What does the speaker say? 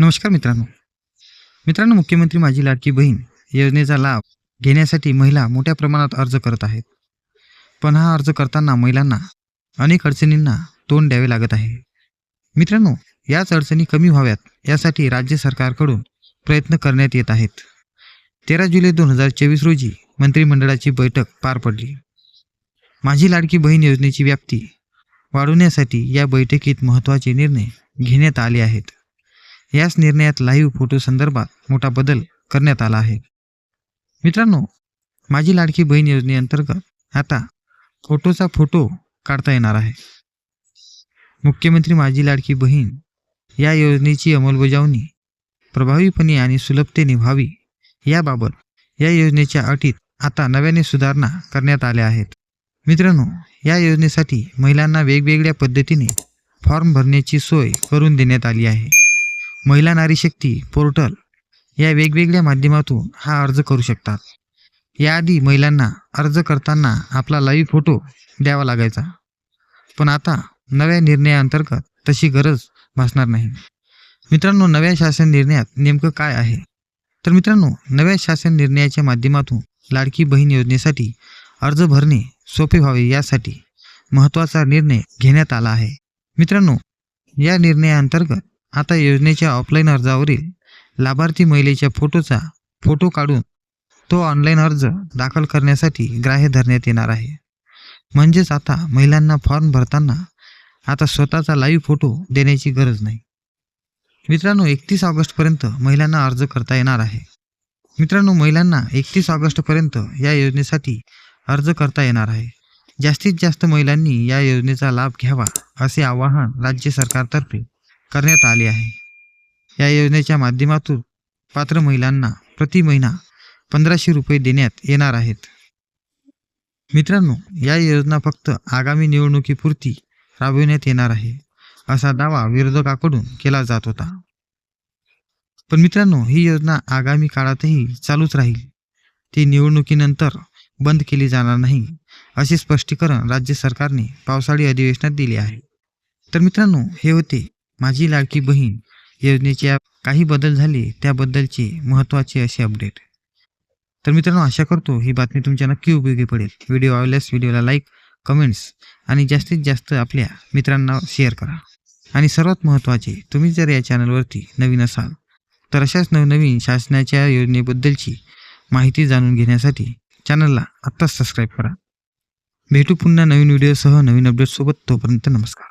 नमस्कार मित्रांनो. मित्रांनो मुख्यमंत्री माझी लाडकी बहीण योजनेचा लाभ घेण्यासाठी महिला मोठ्या प्रमाणात अर्ज करत आहेत. पण हा अर्ज करताना महिलांना अनेक अडचणींना तोंड द्यावे लागत आहे. मित्रांनो याच अडचणी कमी व्हाव्यात यासाठी राज्य सरकारकडून प्रयत्न करण्यात येत आहेत. तेरा जुलै दोन हजार चोवीस रोजी मंत्रिमंडळाची बैठक पार पडली. माझी लाडकी बहीण योजनेची व्याप्ती वाढवण्यासाठी या बैठकीत महत्त्वाचे निर्णय घेण्यात आले आहेत. याच निर्णयात लाईव्ह फोटो संदर्भात मोठा बदल करण्यात आला आहे. मित्रांनो माझी लाडकी बहीण योजनेअंतर्गत आता फोटोचा फोटो काढता येणार आहे. मुख्यमंत्री माझी लाडकी बहीण या योजनेची अंमलबजावणी प्रभावीपणे आणि सुलभतेने व्हावी याबाबत या योजनेच्या अटीत आता नव्याने सुधारणा करण्यात आल्या आहेत. मित्रांनो या योजनेसाठी महिलांना वेगवेगळ्या पद्धतीने फॉर्म भरण्याची सोय करून देण्यात आली आहे. महिला नारी शक्ती पोर्टल या वेगवेगळ्या माध्यमातून हा अर्ज करू शकतात. याआधी महिलांना अर्ज करताना आपला लाईव्ह फोटो द्यावा लागायचा. पण आता नव्या निर्णयाअंतर्गत तशी गरज भासणार नाही. मित्रांनो नव्या शासन निर्णयात नेमकं काय आहे? तर मित्रांनो नव्या शासन निर्णयाच्या माध्यमातून लाडकी बहीण योजनेसाठी अर्ज भरणे सोपे व्हावे यासाठी महत्त्वाचा निर्णय घेण्यात आला आहे. मित्रांनो या निर्णयाअंतर्गत आता योजनेच्या ऑफलाईन अर्जावरील लाभार्थी महिलेच्या फोटोचा फोटो काढून तो ऑनलाईन अर्ज दाखल करण्यासाठी ग्राह्य धरण्यात येणार आहे. म्हणजेच आता महिलांना फॉर्म भरताना आता स्वतःचा लाईव्ह फोटो देण्याची गरज नाही. मित्रांनो एकतीस ऑगस्टपर्यंत महिलांना अर्ज करता येणार आहे. मित्रांनो महिलांना एकतीस ऑगस्टपर्यंत या योजनेसाठी अर्ज करता येणार आहे. जास्तीत जास्त महिलांनी या योजनेचा लाभ घ्यावा असे आवाहन राज्य सरकारतर्फे करण्यात आले आहे. या योजनेच्या माध्यमातून पात्र महिलांना प्रति महिना पंधराशे रुपये देण्यात येणार आहेत. मित्रांनो या योजना फक्त आगामी निवडणुकीपुरती राबविण्यात येणार आहे असा दावा विरोधकाकडून केला जात होता. पण मित्रांनो ही योजना आगामी काळातही चालूच राहील. ती निवडणुकीनंतर बंद केली जाणार नाही असे स्पष्टीकरण राज्य सरकारने पावसाळी अधिवेशनात दिले आहे. तर मित्रांनो हे होते माझी लाडकी बहीण योजनेच्या काही बदल झाले त्याबद्दलचे महत्त्वाचे असे अपडेट तर मित्रांनो आशा करतो ही बातमी तुमच्या नक्की उपयोगी पडेल. व्हिडिओ आवडल्यास व्हिडिओला लाईक कमेंट्स आणि जास्तीत जास्त आपल्या मित्रांना शेअर करा. आणि सर्वात महत्त्वाचे तुम्ही जर या चॅनलवरती नवीन असाल तर अशाच नवनवीन शासनाच्या योजनेबद्दलची माहिती जाणून घेण्यासाठी चॅनलला आत्ताच सबस्क्राईब करा. भेटू पुन्हा नवीन व्हिडिओसह नवीन अपडेटसोबत तोपर्यंत नमस्कार.